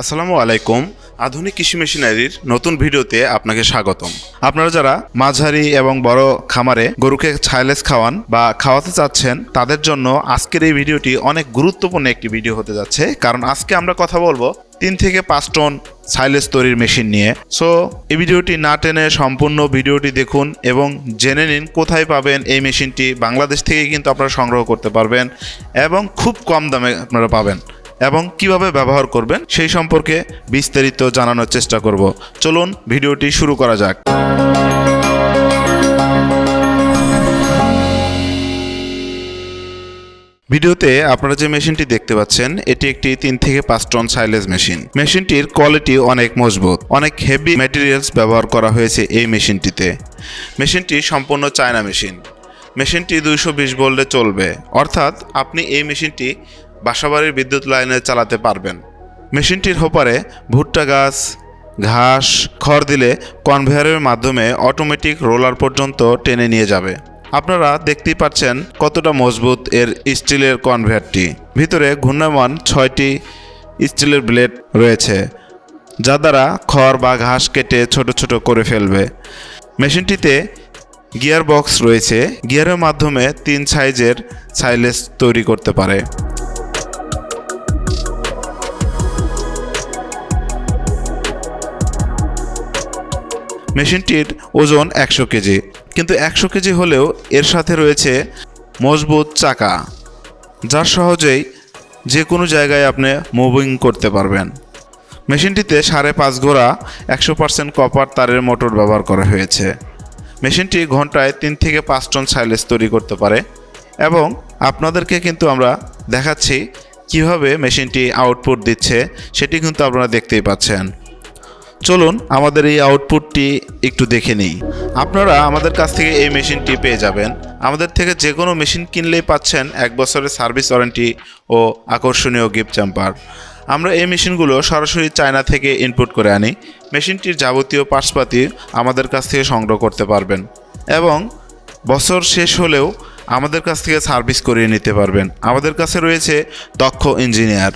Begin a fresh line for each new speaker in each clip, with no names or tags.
আসসালামু আলাইকুম। আধুনিক কৃষি মেশিনারির নতুন ভিডিওতে আপনাকে স্বাগতম। আপনারা যারা মাঝারি এবং বড় খামারে গরুকে ছাইলেস খাওয়ান বা খাওয়াতে চাচ্ছেন, তাদের জন্য আজকের এই ভিডিওটি অনেক গুরুত্বপূর্ণ একটি ভিডিও হতে যাচ্ছে। কারণ আজকে আমরা কথা বলব তিন থেকে পাঁচ টন সাইলেস তৈরির মেশিন নিয়ে। সো, এই ভিডিওটি না টেনে সম্পূর্ণ ভিডিওটি দেখুন এবং জেনে নিন কোথায় পাবেন এই মেশিনটি। বাংলাদেশ থেকে কিন্তু আপনারা সংগ্রহ করতে পারবেন এবং খুব কম দামে আপনারা পাবেন। এবং কীভাবে ব্যবহার করবেন সেই সম্পর্কে বিস্তারিত জানানোর চেষ্টা করব। চলুন ভিডিওটি শুরু করা যাক। ভিডিওতে আপনারা যে মেশিনটি দেখতে পাচ্ছেন, এটি একটি তিন থেকে পাঁচ টন সাইলেজ মেশিন। মেশিনটির কোয়ালিটি অনেক মজবুত। অনেক হেভি ম্যাটেরিয়ালস ব্যবহার করা হয়েছে এই মেশিনটিতে। মেশিনটি সম্পূর্ণ চায়না মেশিন। মেশিনটি দুইশো বিশ ভোল্টে চলবে। অর্থাৎ আপনি এই মেশিনটি বাসাবাড়ির বিদ্যুৎ লাইনে চালাতে পারবেন। মেশিনটির হোপারে ভুট্টা গাছ, ঘাস, খড় দিলে কনভেয়ারের মাধ্যমে অটোমেটিক রোলার পর্যন্ত টেনে নিয়ে যাবে। আপনারা দেখতেই পাচ্ছেন কতটা মজবুত এর স্টিলের কনভেয়ারটি। ভিতরে ঘূর্ণায়মান ছয়টি স্টিলের ব্লেড রয়েছে, যা দ্বারা খড় বা ঘাস কেটে ছোট ছোট করে ফেলবে। মেশিনটিতে গিয়ার বক্স রয়েছে। গিয়ারের মাধ্যমে তিন সাইজের সাইলেস তৈরি করতে পারে। মেশিনটির ওজন একশো কেজি। কিন্তু একশো কেজি হলেও এর সাথে রয়েছে মজবুত চাকা, যার সহজেই যে কোনো জায়গায় আপনি মুভিং করতে পারবেন। মেশিনটিতে সাড়ে পাঁচ ঘোড়া, একশো পার্সেন্ট কপার তারের মোটর ব্যবহার করা হয়েছে। মেশিনটি ঘন্টায় তিন থেকে পাঁচ টন সাইলেজ তৈরি করতে পারে। এবং আপনাদেরকে কিন্তু আমরা দেখাচ্ছি কীভাবে মেশিনটি আউটপুট দিচ্ছে, সেটি কিন্তু আপনারা দেখতেই পাচ্ছেন। চলুন আমাদের এই আউটপুটটি একটু দেখে নিই। আপনারা আমাদের কাছ থেকে এই মেশিনটি পেয়ে যাবেন। আমাদের থেকে যে কোনো মেশিন কিনলেই পাচ্ছেন এক বছরের সার্ভিস ওয়ারেন্টি ও আকর্ষণীয় গিফট চ্যাম্পার আমরা এই মেশিনগুলো সরাসরি চায়না থেকে ইনপুট করে আনি। মেশিনটির যাবতীয় পার্টসপাতি আমাদের কাছ থেকে সংগ্রহ করতে পারবেন এবং বছর শেষ হলেও আমাদের কাছ থেকে সার্ভিস করিয়ে নিতে পারবেন। আমাদের কাছে রয়েছে দক্ষ ইঞ্জিনিয়ার।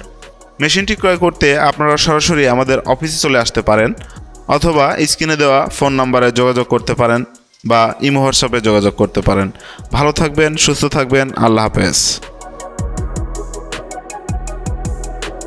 মেশিনটি ক্রয় করতে আপনারা সরাসরি আমাদের অফিসে চলে আসতে পারেন অথবা স্ক্রিনে দেওয়া ফোন নাম্বারে যোগাযোগ করতে পারেন বা ইমো হোয়াটসঅ্যাপে যোগাযোগ করতে পারেন। ভালো থাকবেন, সুস্থ থাকবেন, আল্লাহ হাফেজ।